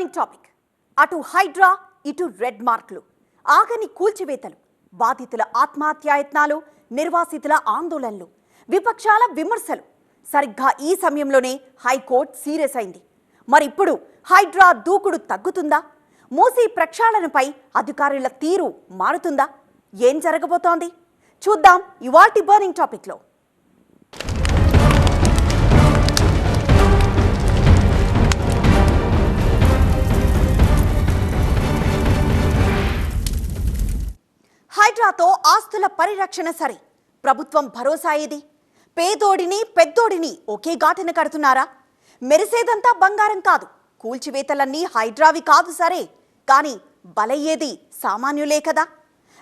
Burning topic అటు హైడ్రా ఇటు red మార్క్లు. ఆగని కూల్చివేతలు బాధితుల ఆత్మహత్యాయత్నాలు నిర్వాసితుల ఆందోళనలు విపక్షాల విమర్శలు. సరిగ్గా ఈ సమయంలోనే హైకోర్టు సీరియస్ అయింది. మరిప్పుడు హైడ్రా దూకుడు తగ్గుతుందా? మూసీ ప్రక్షాళనపై అధికారుల తీరు మారుతుందా? ఏం జరగబోతోంది? చూద్దాం ఇవాల్టి బర్నింగ్ టాపిక్లో పరిరక్షణ సరే. ప్రభుత్వం భరోసా ఏది? పేదోడిని పెద్దోడిని ఒకే ఘాటున కడుతున్నారా? మెరిసేదంతా బంగారం కాదు. కూల్చివేతలన్నీ హైడ్రావి కాదు సరే. కానీ బలయ్యేది సామాన్యులే కదా.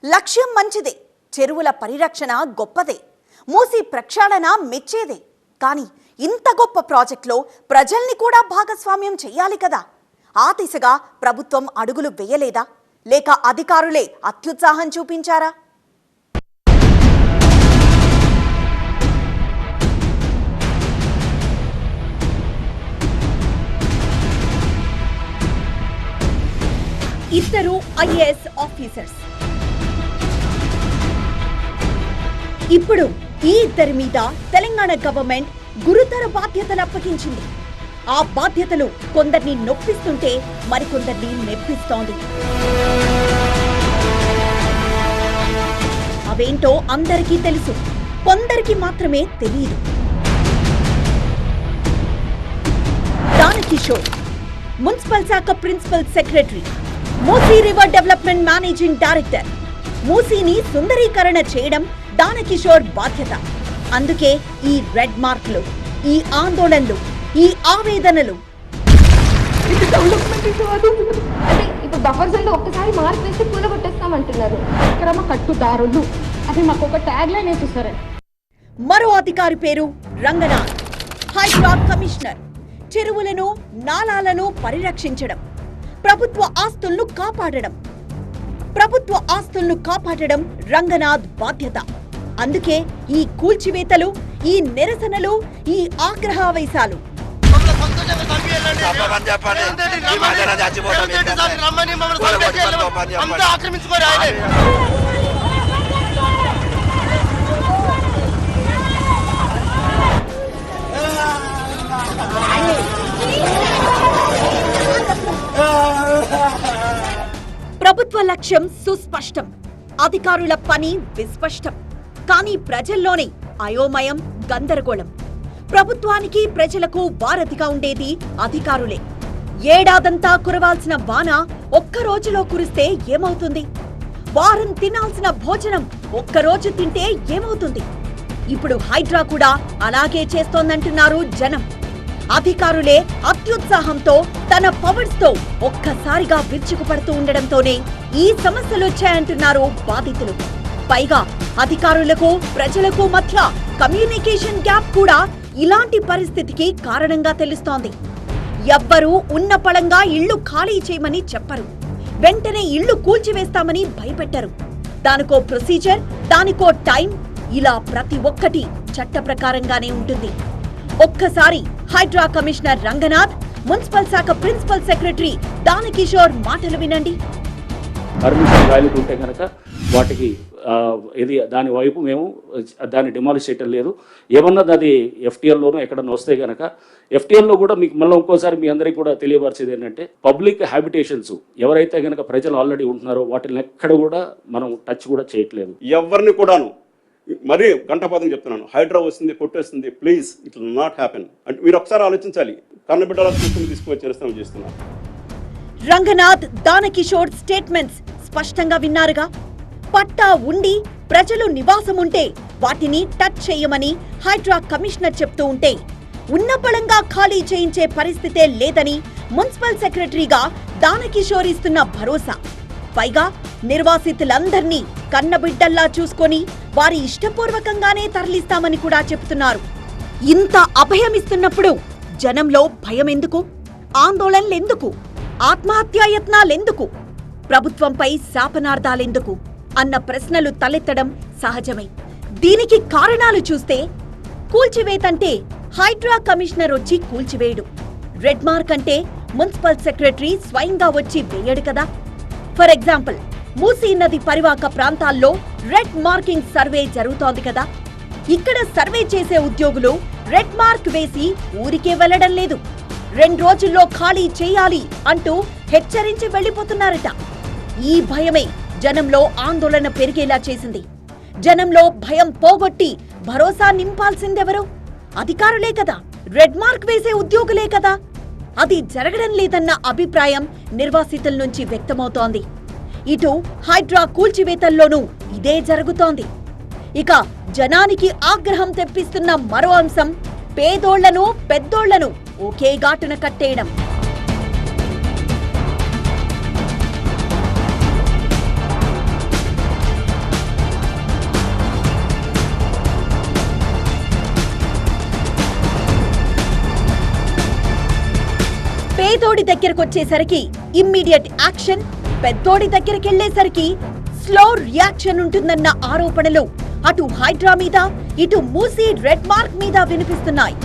లక్ష్యం మంచిదే. చెరువుల పరిరక్షణ గొప్పదే. మూసి ప్రక్షాళన మెచ్చేదే. కానీ ఇంత గొప్ప ప్రాజెక్టులో ప్రజల్ని కూడా భాగస్వామ్యం చెయ్యాలి కదా. ఆ దిశగా ప్రభుత్వం అడుగులు వేయలేదా? లేక అధికారులే అత్యుత్సాహం చూపించారా? ఇద్దరు ఐఏఎస్ ఆఫీసర్స్. ఇప్పుడు ఈ ఇద్దరి మీద తెలంగాణ గవర్నమెంట్ గురుతర బాధ్యతలు అప్పగించింది. ఆ బాధ్యతలు కొందరిని నొప్పిస్తుంటే మరికొందరిని మెప్పిస్తోంది. అవేంటో అందరికీ తెలుసు. కొందరికి మాత్రమే తెలియదు దానకిషోర్ మున్సిపల్ శాఖ principal secretary Musi river development managing director. మూసీని సుందరీకరణ చేయడం దానకిషోర్ బాధ్యత. అందుకే ఈ రెడ్ మార్కులు ఈ ఆందోళనలు ఈ ఆవేదనలు. అంటే ఇప్పుడు బఫర్ జోన్లో ఒక్కసారి మార్క్ వేస్తే పూల కొట్టేస్తామంటున్నారు అక్రమ కట్టుదారులు. అది మాకు ఒక ట్యాగ్ లైన్ వేసేసారు మరో అధికారి పేరు రంగనాథ్. హైడ్రాట్ కమిషనర్. చెరువులను నాలాలను పరిరక్షించడం. ప్రభుత్వ ఆస్తులను కాపాడడం. ప్రభుత్వ ఆస్తులను కాపాడడం రంగనాథ్ బాధ్యత. అందుకే ఈ కూల్చివేతలు ఈ నిరసనలు ఈ ఆగ్రహావేశాలు. ఆక్రమించుకోరు ఆయనే. ప్రభుత్వ లక్ష్యం సుస్పష్టం. అధికారుల పని విస్పష్టం. కానీ ప్రజల్లోనే అయోమయం గందరగోళం. ప్రభుత్వానికి ప్రజలకు వారధిగా ఉండేది అధికారులే. ఏడాదంతా కురవాల్సిన వాన ఒక్క రోజులో కురిస్తే ఏమవుతుంది? వారం తినాల్సిన భోజనం ఒక్కరోజు తింటే ఏమవుతుంది? ఇప్పుడు హైడ్రా కూడా అలాగే చేస్తోందంటున్నారు జనం. అధికారులే అత్యుత్సాహంతో తన పవర్స్తో ఒక్కసారిగా విరుచుకుపడుతూ ఉండడంతోనే ఈ సమస్యలు వచ్చాయంటున్నారు బాధితులు. పైగా అధికారులకు ప్రజలకు మధ్య కమ్యూనికేషన్ గ్యాప్ కూడా ఇలాంటి పరిస్థితికి కారణంగా తెలుస్తోంది. ఎవ్వరూ ఉన్న పళంగా ఇళ్ళు ఖాళీ చేయమని చెప్పరు. వెంటనే ఇళ్ళు కూల్చివేస్తామని భయపెట్టరు. దానికో ప్రొసీజర్ దానికో టైం ఇలా ప్రతి ఒక్కటి చట్ట ప్రకారంగానే ఉంటుంది. ఒక్కసారి హైడ్రా కమిషనర్ రంగనాథ్ మున్సిపల్ శాఖ ప్రిన్సిపల్ సెక్రటరీ దానకిషోర్ మాటలు వినండి. పర్మిషన్ ఉంటే కనుక వాటికి ఇది దాని వైపు మేము దాన్ని డిమాలిష్ చేయటం లేదు. ఏమన్నా అది ఎఫ్టీఎల్లోనూ ఎక్కడన్నా వస్తే కనుక ఎఫ్టీఎల్లో కూడా మీకు మళ్ళీ ఇంకోసారి మీ అందరికీ కూడా తెలియపరిచేది ఏంటంటే పబ్లిక్ హ్యాబిటేషన్స్ ఎవరైతే కనుక ప్రజలు ఆల్రెడీ ఉంటున్నారో వాటిని ఎక్కడ కూడా మనం టచ్ కూడా చేయట్లేదు. ఎవరిని కూడాను మరీ గంటపాదం చెప్తున్నాను. హైడ్రా వస్తుంది కొట్టేస్తుంది please it will not happen అంటే మీరు ఒకసారి ఆలోచించాలి. కన్నబిడ్డల తీసుకుని తీసుకువచ్చి చేస్తాం చేస్తున్నాం. రంగనాథ్ దానకిషోర్ స్టేట్మెంట్స్ స్పష్టంగా విన్నారుగా? పట్టా ఉండి ప్రజలు నివాసం ఉంటే వాటిని టచ్ చేయమని హైడ్రా కమిషనర్ చెప్తూ ఉంటే ఉన్న బలంగా ఖాళీ చేయించే పరిస్థితే లేదని మున్సిపల్ సెక్రటరీగా దానకిషోర్ ఇస్తున్న భరోసా. పైగా నిర్వాసితులందర్నీ కన్నబిడ్డల్లా చూసుకొని వారి ఇష్టపూర్వకంగానే తరలిస్తామని కూడా చెబుతున్నారు ఇంత అభయమిస్తున్నప్పుడు జనంలో భయం ఎందుకు ఆందోళనలెందుకు? ఆత్మహత్యాయత్నాలెందుకు? ప్రభుత్వంపై శాపనార్థాలెందుకు? అన్న ప్రశ్నలు తలెత్తడం సహజమే. దీనికి కారణాలు చూస్తే కూల్చివేతంటే హైడ్రా కమిషనర్ వచ్చి కూల్చివేయడు. రెడ్ మార్క్ అంటే మున్సిపల్ సెక్రటరీ స్వయంగా వచ్చి వేయడు కదా? ఫర్ ఎగ్జాంపుల్ మూసీ నది పరివాక ప్రాంతాల్లో రెడ్ మార్కింగ్ సర్వే జరుగుతోంది కదా. ఇక్కడ సర్వే చేసే ఉద్యోగులు రెడ్ మార్క్ వేసి ఊరికే వెళ్ళడం లేదు. రెండు రోజుల్లో ఖాళీ చేయాలి అంటూ హెచ్చరించి వెళ్ళిపోతున్నారట ఈ భయమే జనంలో ఆందోళన పెరిగేలా చేసింది. జనంలో భయం పోగొట్టి భరోసా నింపాల్సిందెవరు? అధికారులే కదా. రెడ్ మార్క్ వేసే ఉద్యోగులే కదా. అది జరగడం లేదన్న అభిప్రాయం నిర్వాసితుల నుంచి వ్యక్తమవుతోంది. ఇటు హైడ్రా కూల్చివేతల్లోనూ ఇదే జరుగుతోంది. ఇక జనానికి ఆగ్రహం తెప్పిస్తున్న మరో అంశం పేదోళ్ళను పెద్దోళ్ళను ఒకే ఘాటున కట్టేయడం. పేదోడి దగ్గరకొచ్చేసరికి ఇమ్మీడియట్ యాక్షన్ పెద్దోడి దగ్గరికెళ్ళేసరికి స్లో రియాక్షన్ ఉంటుందన్న ఆరోపణలు అటు హైడ్రా మీద ఇటు మూసీ రెడ్ మార్క్ మీద వినిపిస్తున్నాయి.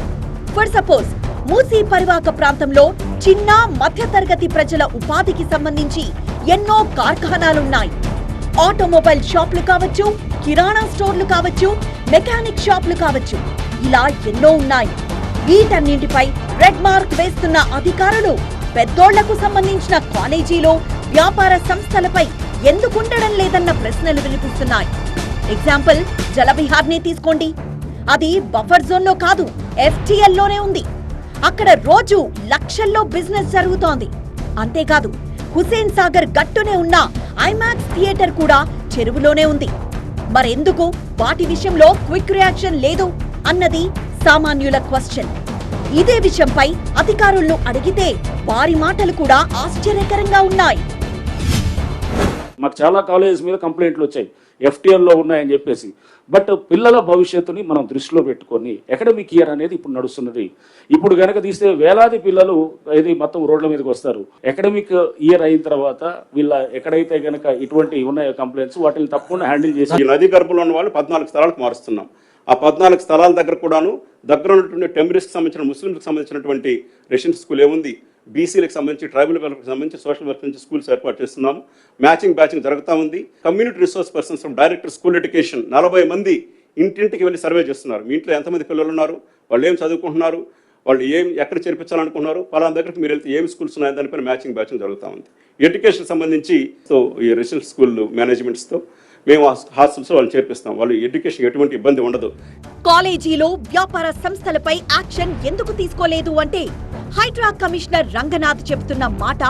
ఫర్ సపోజ్ మూసీ పరివాహక ప్రాంతంలో చిన్న మధ్యతరగతి ప్రజల ఉపాధికి సంబంధించి ఎన్నో కార్ఖానాలున్నాయి. ఆటోమొబైల్ షాపులు కావచ్చు కిరాణా స్టోర్లు కావచ్చు మెకానిక్ షాపులు కావచ్చు ఇలా ఎన్నో ఉన్నాయి. వీటన్నింటిపై రెడ్ మార్క్ వేస్తున్న అధికారులు పెద్దోళ్ళకు సంబంధించిన కాలేజీలో వ్యాపార సంస్థలపై ఎందుకుండడం లేదన్న ప్రశ్నలు వినిపిస్తున్నాయి. ఎగ్జాంపుల్ జలవిహార్ని తీసుకోండి. అది బఫర్ జోన్లో కాదు ఎఫ్టీఎల్లోనే ఉంది. అక్కడ రోజు లక్షల్లో బిజినెస్ జరుగుతోంది. అంతేకాదు హుసేన్ సాగర్ గట్టునే ఉన్న ఐమాక్స్ థియేటర్ కూడా చెరువులోనే ఉంది. మరెందుకు? వాటి విషయంలో క్విక్ రియాక్షన్ లేదు అన్నది సామాన్యుల క్వశ్చన్. ఇదే విషయంపై అధికారులను అడిగితే వారి మాటలు కూడా ఆశ్చర్యకరంగా ఉన్నాయి. మాకు చాలా కాలేజెస్ మీద కంప్లైంట్లు వచ్చాయి. ఎఫ్టీఎల్లో ఉన్నాయని చెప్పేసి. బట్ పిల్లల భవిష్యత్తుని మనం దృష్టిలో పెట్టుకొని అకాడమిక్ ఇయర్ అనేది ఇప్పుడు నడుస్తున్నది. ఇప్పుడు కనుక తీస్తే వేలాది పిల్లలు ఇది మొత్తం రోడ్ల మీదకి వస్తారు. అకాడమిక్ ఇయర్ అయిన తర్వాత వీళ్ళ ఎక్కడైతే కనుక ఇటువంటి ఉన్నాయో కంప్లైంట్స్ వాటిని తప్పకుండా హ్యాండిల్ చేసి ఈ నది గర్భంలో ఉన్న వాళ్ళు పద్నాలుగు స్థలాలకు మారుస్తున్నాం. ఆ పద్నాలుగు స్థలాల దగ్గర కూడాను దగ్గర ఉన్నటువంటి టెంబరిస్కి సంబంధించిన ముస్లింలకు సంబంధించినటువంటి రెసిడెన్స్ స్కూల్ ఏముంది? బీసీలకు సంబంధించి ట్రైబల్ వెల్ఫేర్కి సంబంధించి సోషల్ వెల్ఫేర్ నుంచి స్కూల్స్ ఏర్పాటు చేస్తున్నాము. మ్యాచింగ్ బ్యాచింగ్ జరుగుతూ ఉంది. Community resource persons from director school education నలభై మంది ఇంటింటికి వెళ్ళి సర్వే చేస్తున్నారు. మీ ఇంట్లో ఎంతమంది పిల్లలు ఉన్నారు? వాళ్ళు ఏం చదువుకుంటున్నారు? వాళ్ళు ఏం ఎక్కడ చేర్పించాలనుకున్నారు పలానా దగ్గరికి మీరు వెళ్తే ఏం స్కూల్స్ ఉన్నాయో దానిపైన మ్యాచింగ్ బ్యాచింగ్ జరుగుతూ ఉంది. ఎడ్యుకేషన్ సంబంధించి సో ఈ రిసెంట్ స్కూల్ మేనేజ్మెంట్స్తో మేము హాస్టల్స్ వాళ్ళు చేర్పిస్తాం. వాళ్ళు ఎడ్యుకేషన్ ఎటువంటి ఇబ్బంది ఉండదు. కాలేజీలో వ్యాపార సంస్థలపై యాక్షన్ ఎందుకు తీసుకోలేదు అంటే హైడ్రా కమిషనర్ రంగనాథ్ చెబుతున్న మాట.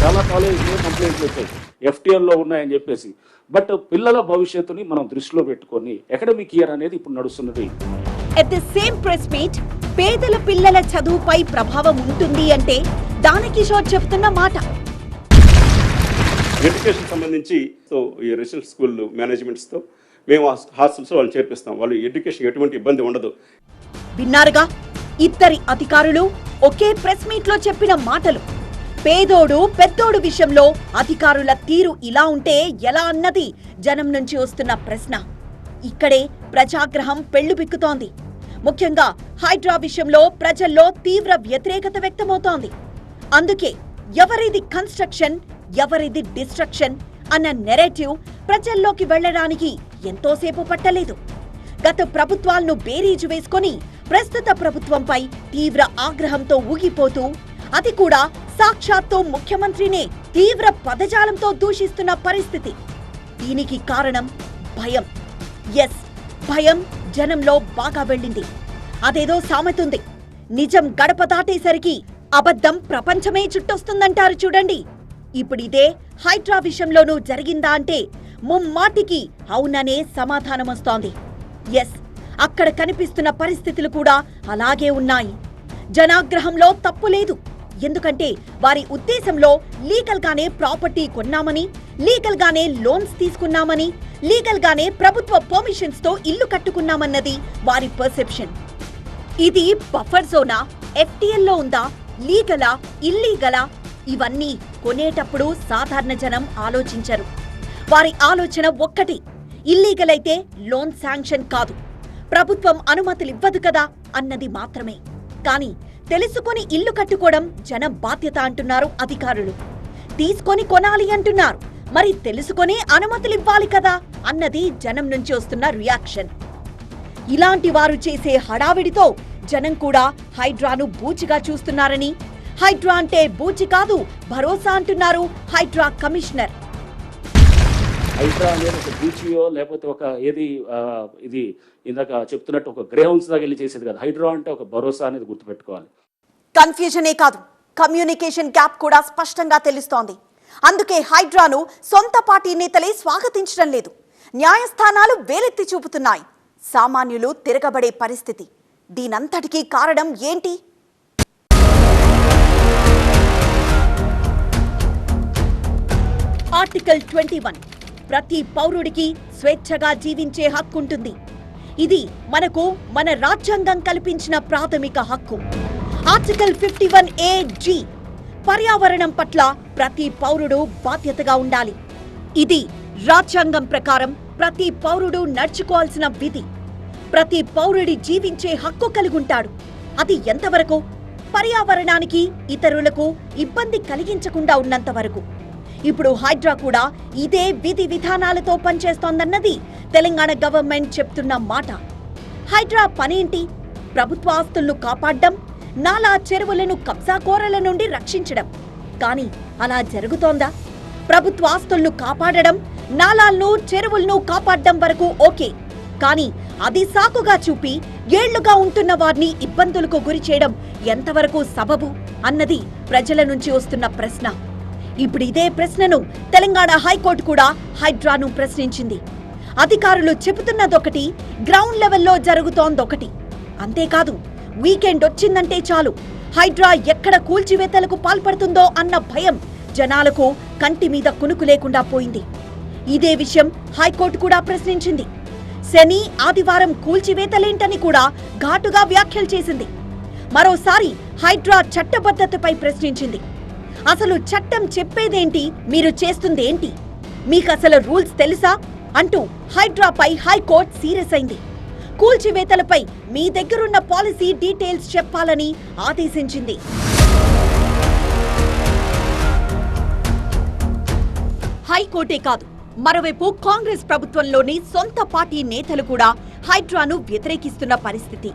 చాలా కాలేజెస్ మీద కంప్లైంట్లు వచ్చాయి ఎఫ్టీఎల్లో ఉన్నాయని చెప్పేసి. బట్ పిల్లల భవిష్యత్తుని మనం దృష్టిలో పెట్టుకొని అకాడమిక్ ఇయర్ అనేది ఇప్పుడు నడుస్తున్నది. At the same press meet పేదల పిల్లల చదువుపై ప్రభావం ఉంటుంది అంటే దానకిషోర్ చెబుతున్న మాట. ఎడ్యుకేషన్ సంబంధించి సో ఈ రెసిడెన్షియల్ స్కూల్ మేనేజ్మెంట్స్తో మేము హాస్టల్స్లో వాళ్ళు చేర్పిస్తాం. వాళ్ళు ఎడ్యుకేషన్ ఎటువంటి ఇబ్బంది ఉండదు. విన్నారుగా? ఇద్దరి అధికారులు ఒకే ప్రెస్ మీట్లో చెప్పిన మాటలు. పేదోడు పెద్దోడు విషయంలో అధికారుల తీరు ఇలా ఉంటే ఎలా అన్నది జనం నుంచి వస్తున్న ప్రశ్న. ఇక్కడే ప్రజాగ్రహం పెళ్ళుబిక్కుతోంది ముఖ్యంగా హైడ్రా విషయంలో ప్రజల్లో తీవ్ర వ్యతిరేకత వ్యక్తమవుతోంది. అందుకే ఎవరిది కన్స్ట్రక్షన్ ఎవరిది డిస్ట్రక్షన్ అన్న నెరేటివ్ ప్రజల్లోకి వెళ్ళడానికి ఎంతోసేపు పట్టలేదు. గత ప్రభుత్వాలను బేరీజు వేసుకొని ప్రస్తుత ప్రభుత్వంపై తీవ్ర ఆగ్రహంతో ఊగిపోతూ అది కూడా సాక్షాత్తు ముఖ్యమంత్రినే తీవ్ర పదజాలంతో దూషిస్తున్న పరిస్థితి. దీనికి కారణం భయం. ఎస్ భయం జనంలో బాగా వెళ్ళింది. అదేదో సామెతుంది. నిజం గడప దాటేసరికి అబద్ధం ప్రపంచమే చుట్టొస్తుందంటారు చూడండి. ఇప్పుడిదే హైడ్రా విషయంలోనూ జరిగిందా అంటే ముమ్మాటికి అవుననే సమాధానం వస్తోంది. ఎస్ అక్కడ కనిపిస్తున్న పరిస్థితులు కూడా అలాగే ఉన్నాయి. జనాగ్రహంలో తప్పు లేదు. ఎందుకంటే వారి ఉద్దేశంలో లీగల్ గానే ప్రాపర్టీ కొన్నామని లీగల్ గానే లోన్స్ తీసుకున్నామని లీగల్ గానే ప్రభుత్వ పర్మిషన్స్తో ఇల్లు కట్టుకున్నామన్నది వారి పర్సెప్షన్. ఇది బఫర్ జోనా ఎఫ్టీఎల్లో ఉందా లీగలా ఇల్లీగలా ఇవన్నీ కొనేటప్పుడు సాధారణ జనం ఆలోచించరు. వారి ఆలోచన ఒక్కటి ఇల్లీగల్ అయితే లోన్ శాంక్షన్ కాదు. ప్రభుత్వం అనుమతులివ్వదు కదా అన్నది మాత్రమే. కానీ తెలుసుకొని ఇల్లు కట్టుకోవడం జనం బాధ్యత అంటున్నారు అధికారులు. తీసుకొని కొనాలి అంటున్నారు మరి తెలుసుకొని అనుమతులు ఇవ్వాలి కదా అన్నది జనం నుంచి వస్తున్న రియాక్షన్ ఇలాంటి వారు చేసే హడావిడితో జనం కూడా హైడ్రాను బూచిగా చూస్తున్నారని హైడ్రా అంటే బూచి కాదు భరోసా అంటున్నారు హైడ్రా కమిషనర్. హైడ్రా అనేది ఒక బూచియో లేకపోతే ఒక ఏది ఇది ఇందాక చెప్తున్నట్టు ఒక గ్రే హౌన్స్ దాకా వెళ్ళి చేసేది కాదు. హైడ్రా అంటే ఒక భరోసా అనేది గుర్తుపెట్టుకోవాలి. కన్ఫ్యూజనే కాదు. కమ్యూనికేషన్ గ్యాప్ కూడా స్పష్టంగా తెలుస్తోంది. అందుకే హైడ్రాను సొంత పార్టీ నేతలే స్వాగతించడం లేదు. న్యాయస్థానాలు వేలెత్తి చూపుతున్నాయి. సామాన్యులు తిరగబడే పరిస్థితి. దీనంతటికీ కారణం ఏంటి? Article twenty one. ప్రతి పౌరుడికి స్వేచ్ఛగా జీవించే హక్కు ఉంటుంది. ఇది మనకు మన రాజ్యాంగం కల్పించిన ప్రాథమిక హక్కు. Article fifty one A G పర్యావరణం పట్ల ప్రతి పౌరుడు బాధ్యతగా ఉండాలి. ఇది రాజ్యాంగం ప్రకారం ప్రతి పౌరుడు నడుచుకోవాల్సిన విధి. ప్రతి పౌరుడి జీవించే హక్కు కలిగుంటాడు. అది ఎంతవరకు? పర్యావరణానికి ఇతరులకు ఇబ్బంది కలిగించకుండా ఉన్నంత వరకు ఇప్పుడు హైడ్రా కూడా ఇదే విధి విధానాలతో పనిచేస్తోందన్నది తెలంగాణ గవర్నమెంట్ చెప్తున్న మాట. హైడ్రా పనేంటి ప్రభుత్వ ఆస్తులను కాపాడడం నాలా చెరువులను కబ్జాకోరల నుండి రక్షించడం. కానీ అలా జరుగుతోందా? ప్రభుత్వ ఆస్తులను కాపాడడం నాలాలను చెరువులను కాపాడడం వరకు ఓకే. కానీ అది సాకుగా చూపి ఏళ్ళుగా ఉంటున్న వారిని ఇబ్బందులకు గురి చేయడం ఎంతవరకు సబబు అన్నది ప్రజల నుంచి వస్తున్న ప్రశ్న. ఇప్పుడు ఇదే ప్రశ్నను తెలంగాణ హైకోర్టు కూడా హైడ్రాను ప్రశ్నించింది. అధికారులు చెబుతున్నదొకటి గ్రౌండ్ లెవెల్లో జరుగుతోందొకటి. అంతేకాదు వీకెండ్ వచ్చిందంటే చాలు. హైడ్రా ఎక్కడ కూల్చివేతలకు పాల్పడుతుందో అన్న భయం జనాలకు కంటి మీద కునుకు లేకుండా పోయింది. ఇదే విషయం హైకోర్టు కూడా ప్రశ్నించింది. శని ఆదివారం కూల్చివేతలేంటని కూడా ఘాటుగా వ్యాఖ్యలు చేసింది. మరోసారి హైడ్రా చట్టబద్ధతపై ప్రశ్నించింది. అసలు చట్టం చెప్పేదేంటి? మీరు చేస్తుందేంటి? మీకు అసలు రూల్స్ తెలుసా? అంటూ హైడ్రాపై హైకోర్టు సీరియస్ అయింది. కూల్చివేతలపై మీ దగ్గరున్న పాలసీ డీటెయిల్స్ చెప్పాలని ఆదేశించింది. హైకోర్టే కాదు మరోవైపు కాంగ్రెస్ ప్రభుత్వంలోని సొంత పార్టీ నేతలు కూడా హైడ్రాను వ్యతిరేకిస్తున్న పరిస్థితి.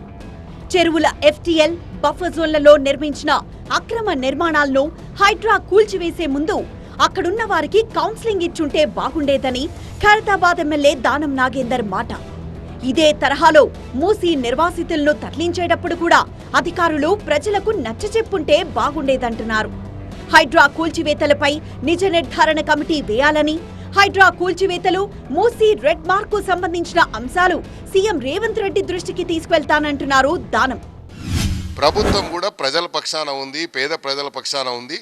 చెరువుల ఎఫ్టీఎల్ బఫర్ జోన్లలో నిర్మించిన అక్రమ నిర్మాణాలను హైడ్రా కూల్చివేసే ముందు అక్కడున్న వారికి కౌన్సిలింగ్ ఇచ్చుంటే బాగుండేదని ఖైరతాబాద్ ఎమ్మెల్యే దానం నాగేందర్ మాట. ఇదే తరహాలో మూసి నిర్వాసితులను తరలించేటప్పుడు కూడా అధికారులు ప్రజలకు నచ్చచెప్పుంటే బాగుండేదంటున్నారు. హైడ్రా కూల్చివేతలపై నిజ నిర్ధారణ కమిటీ వేయాలని హైడ్రా కూల్చివేతలు మూసీ రెడ్ మార్క్కు సంబంధించిన అంశాలు సీఎం రేవంత్ రెడ్డి దృష్టికి తీసుకెళ్తానంటున్నారు దానం. ప్రభుత్వం కూడా ప్రజల పక్షాన ఉంది పేద ప్రజల పక్షాన ఉంది.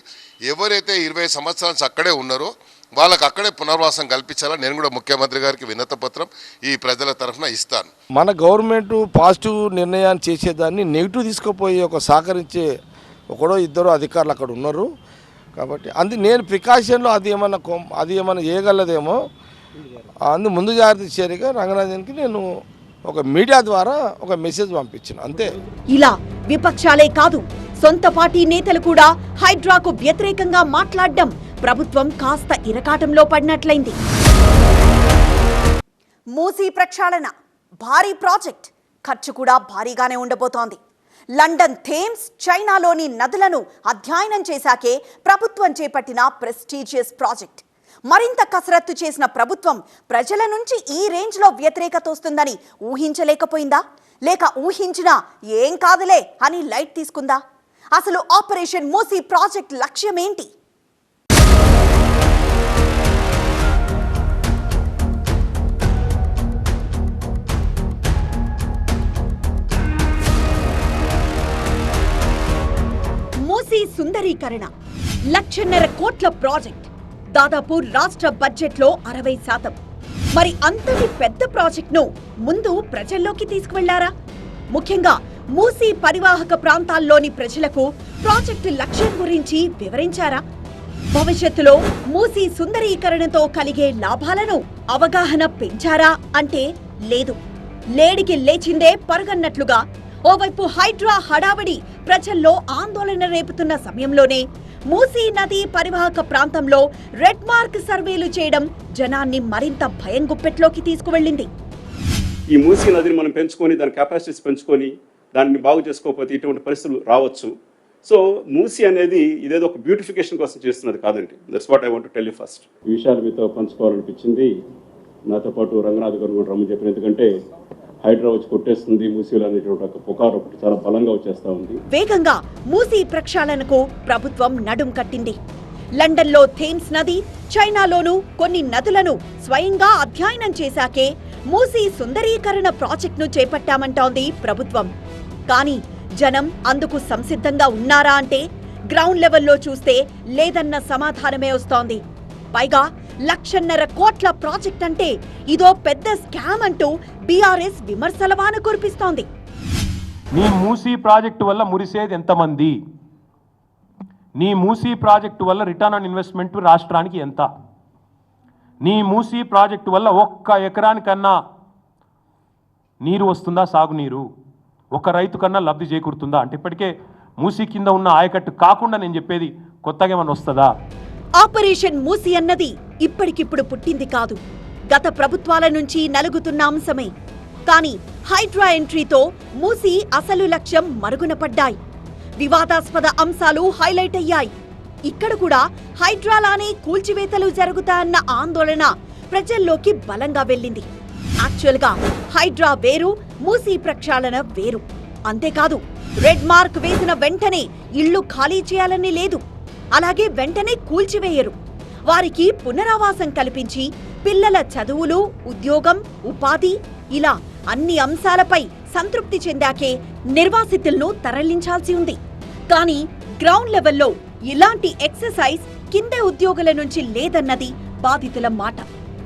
ఎవరైతే ఇరవై సంవత్సరాల నుంచి అక్కడే ఉన్నారో వాళ్ళకి అక్కడే పునర్వాసం కల్పించాలని నేను కూడా ముఖ్యమంత్రి గారికి వినత పత్రం ఈ ప్రజల తరఫున ఇస్తాను. మన గవర్నమెంట్ పాజిటివ్ నిర్ణయాన్ని చేసేదాన్ని నెగిటివ్ తీసుకుపోయి ఒక సహకరించే ఒకడో ఇద్దరు అధికారులు అక్కడ ఉన్నారు. కాబట్టి అందు నేను ప్రికాషన్లో అది ఏమన్నా కొం- అది ఏమన్నా చేయగలదేమో అందు ముందు జాగ్రత్త చర్యగా రంగరాజన్కి నేను ఒక మీడియా ద్వారా ఒక మెసేజ్ పంపించిన అంతే. ఇలా విపక్షాలే కాదు సొంత పార్టీ నేతలు కూడా హైడ్రాకు వ్యతిరేకంగా మాట్లాడడం ప్రభుత్వం కాస్త ఇరకాటంలో పడినట్లయింది. మూసీ ప్రక్షాళన భారీ ప్రాజెక్ట్ ఖర్చు కూడా భారీగానే ఉండబోతోంది. లండన్ థేమ్స్ చైనాలోని నదులను అధ్యయనం చేశాకే ప్రభుత్వం చేపట్టిన ప్రెస్టీజియస్ ప్రాజెక్ట్. మరింత కసరత్తు చేసిన ప్రభుత్వం ప్రజల నుంచి ఈ రేంజ్లో వ్యతిరేకత వస్తుందని ఊహించలేకపోయిందా? లేక ఊహించినా ఏం కాదులే అని లైట్ తీసుకుందా? అసలు ఆపరేషన్ మూసీ ప్రాజెక్ట్ లక్ష్యమేంటి? మూసీ సుందరీకరణ. లక్షన్నర కోట్ల ప్రాజెక్ట్. దాదాపు రాష్ట్ర బడ్జెట్లో అరవై శాతం. మరి అంతటి పెద్ద ప్రాజెక్ట్ను ముందు ప్రజల్లోకి తీసుకువెళ్ళారా? ముఖ్యంగా మూసీ పరివాహక ప్రాంతాల్లోని ప్రజలకు ప్రాజెక్టు లక్ష్యం గురించి వివరించారా? భవిష్యత్తులో మూసీ సుందరీకరణతో కలిగే లాభాలను అవగాహన పెంచారా అంటే లేదు. లేడికి లేచిందే పరగన్నట్లుగా ఓవైపు హైడ్రా హడావిడి ప్రజల్లో ఆందోళన రేపుతున్న సమయంలోనే మూసీ నది పరివాహక ప్రాంతంలో రెడ్ మార్క్ సర్వేలు చేయడం జనాన్ని మరింత భయం గుప్పెట్లోకి తీసుకువెళ్ళింది. ఈ మూసీ నదిని మనం పెంచుకొని దాని కెపాసిటీస్ పెంచుకొని దాన్ని బాగు చేసుకోకపోతే ఇటువంటి పరిస్థితులు రావచ్చు. సో మూసీ అనేది ఇదేదో ఒక బ్యూటిఫికేషన్ కోసం చేస్తున్నది కాదండి. That's what I want tell you first ఈ విషయాలు మీతో పంచుకోవాలనిపించింది. నాతో పాటు రంగనాథ్ గారు కూడా రమ్మని చెప్పిన ఎందుకంటే హైడ్రా వచ్చి కొట్టేస్తుంది మూసీలు అనేటువంటి ఒక పుకారు ఒకటి చాలా బలంగా వచ్చేస్తా ఉంది. వేగంగా మూసీ ప్రక్షాళనకు ప్రభుత్వం నడుం కట్టింది. లండన్లో థేమ్స్ నది చైనాలోనూ కొన్ని నదులను స్వయంగా అధ్యయనం చేశాకే మూసీ సుందరీకరణ ప్రాజెక్టును చేపట్టామంటోంది ప్రభుత్వం. కానీ జనం అందుకు సంసిద్ధంగా ఉన్నారా అంటే గ్రౌండ్ లెవెల్లో చూస్తే లేదన్న సమాధానమే వస్తోంది. పైగా లక్షన్నర కోట్ల ప్రాజెక్ట్ అంటే ఇదో పెద్ద స్కామ్ అంటూ బీఆర్ఎస్ విమర్శల వాన కురిపిస్తోంది. నీ మూసీ ప్రాజెక్టు వల్ల మురిసేది ఎంతమంది? నీ మూసీ ప్రాజెక్టు వల్ల రిటర్న్ ఆన్ ఇన్వెస్ట్మెంట్ రాష్ట్రానికి ఎంత? నీ మూసీ ప్రాజెక్టు వల్ల ఒక్క ఎకరానికన్నా నీరు వస్తుందా సాగునీరు? ఒక రైతు కన్నా లబ్ధి చేకూరుతుందా? అంటే ఇప్పటికే మూసీ కింద ఉన్న ఆయకట్టు కాకుండా నేను చెప్పేది కొత్తగా ఏమన్నా వస్తుందా? ఆపరేషన్ మూసి అన్నది ఇప్పటికిప్పుడు పుట్టింది కాదు. గత ప్రభుత్వాల నుంచి నలుగుతున్న అంశమే. కానీ హైడ్రా ఎంట్రీతో మూసి అసలు లక్ష్యం మరుగున పడ్డాయి. వివాదాస్పద అంశాలు హైలైట్ అయ్యాయి. ఇక్కడ కూడా హైడ్రాలానే కూల్చివేతలు జరుగుతాయన్న ఆందోళన ప్రజల్లోకి బలంగా వెళ్ళింది. యాక్చువల్గా హైడ్రా వేరు మూసి ప్రక్షాళన వేరు. అంతేకాదు రెడ్ మార్క్ వేసిన వెంటనే ఇళ్ళు ఖాళీ చేయాలని లేదు. అలాగే వెంటనే కూల్చివేయరు. వారికి పునరావాసం కల్పించి పిల్లల చదువులు ఉద్యోగం ఉపాధి ఇలా అన్ని అంశాలపై సంతృప్తి చెందాకే నిర్వాసితులను తరలించాల్సి ఉంది. కానీ గ్రౌండ్ లెవెల్లో ఇలాంటి ఎక్సర్సైజ్ కింద ఉద్యోగుల నుంచి లేదన్నది బాధితుల మాట.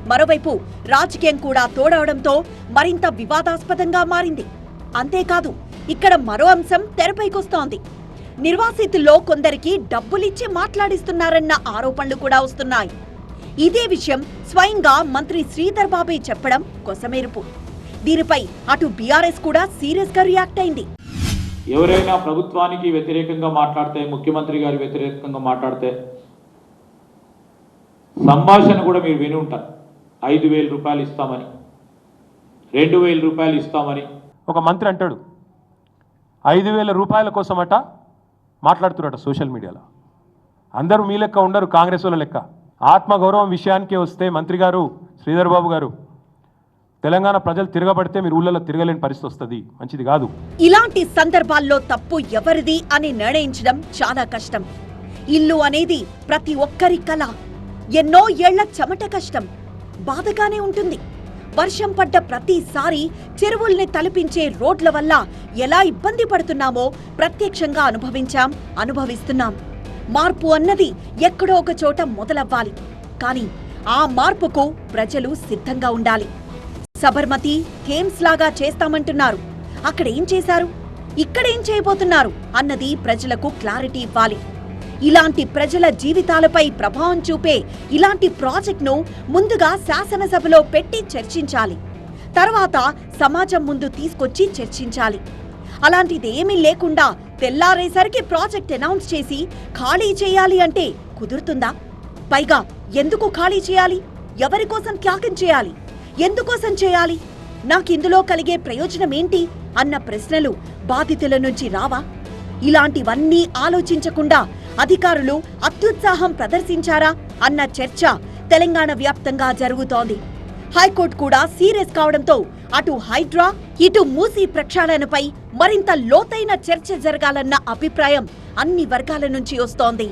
మరోవైపు రాజకీయం కూడా తోడవడంతో మరింత వివాదాస్పదంగా మారింది. అంతేకాదు ఇక్కడ మరో అంశం తెరపైకొస్తోంది. నిర్వాసితుల్లో కొందరికి డబ్బులిచ్చి మాట్లాడిస్తున్నారన్న ఆరోపణలు కూడా వస్తున్నాయి. ఇదే విషయం స్వయంగా మంత్రి శ్రీధర్ బాబే చెప్పడం కొసమెరుపు. దీనిపై అటు బీఆర్ఎస్ కూడా సీరియస్గా రియాక్ట్ అయింది. ఎవరైనా ప్రభుత్వానికి వ్యతిరేకంగా మాట్లాడితే ముఖ్యమంత్రి గారి వ్యతిరేకంగా మాట్లాడితే సంభాషణ కూడా మీరు విని ఉంటారు. ఐదు వేల రూపాయలు ఇస్తామని రెండు వేల రూపాయలు ఇస్తామని. ఒక మంత్రి అంటాడు ఐదు వేల రూపాయల కోసమట మాట్లాడుతున్నారట సోషల్ మీడియాలో. అందరూ మీ లెక్క ఉండరు కాంగ్రెస్ వాళ్ళ లెక్క. ఆత్మగౌరవం విషయానికే వస్తే మంత్రి గారు శ్రీధర్ బాబు గారు తెలంగాణ ప్రజలు తిరగబడితే మీరు ఊళ్ళలో తిరగలేని పరిస్థితి వస్తుంది. మంచిది కాదు. ఇలాంటి సందర్భాల్లో తప్పు ఎవరిది అని నిర్ణయించడం చాలా కష్టం. ఇల్లు అనేది ప్రతి ఒక్కరి కళ ఎన్నో ఏళ్ళ చెమట కష్టం. బాధగానే ఉంటుంది. వర్షం పడ్డ ప్రతిసారి చెరువుల్ని తలపించే రోడ్ల వల్ల ఎలా ఇబ్బంది పడుతున్నామో ప్రత్యక్షంగా అనుభవించాం అనుభవిస్తున్నాం. మార్పు అన్నది ఎక్కడో ఒక చోట మొదలవ్వాలి. కానీ ఆ మార్పుకు ప్రజలు సిద్ధంగా ఉండాలి. సబర్మతి థేమ్స్ లాగా చేస్తామంటున్నారు. అక్కడేం చేశారు? ఇక్కడేం చేయబోతున్నారు? అన్నది ప్రజలకు క్లారిటీ ఇవ్వాలి. ఇలాంటి ప్రజల జీవితాలపై ప్రభావం చూపే ఇలాంటి ప్రాజెక్ట్ను ముందుగా శాసనసభలో పెట్టి చర్చించాలి. తర్వాత సమాజం ముందు తీసుకొచ్చి చర్చించాలి. అలాంటిది ఏమీ లేకుండా తెల్లారేసరికి ప్రాజెక్ట్ అనౌన్స్ చేసి ఖాళీ చేయాలి అంటే కుదురుతుందా? పైగా ఎందుకు ఖాళీ చేయాలి? ఎవరి కోసం త్యాగం చేయాలి? ఎందుకోసం చేయాలి? నాకిందులో కలిగే ప్రయోజనం ఏంటి? అన్న ప్రశ్నలు బాధితుల నుంచి రావా? ఇలాంటివన్నీ ఆలోచించకుండా అధికారులు అత్యుత్సాహం ప్రదర్శించారా అన్న చర్చ తెలంగాణ వ్యాప్తంగా జరుగుతోంది. హైకోర్టు కూడా సీరియస్ కావడంతో అటు హైడ్రా ఇటు మూసీ ప్రక్షాళనపై మరింత లోతైన చర్చ జరగాలన్న అభిప్రాయం అన్ని వర్గాల నుంచి వస్తోంది.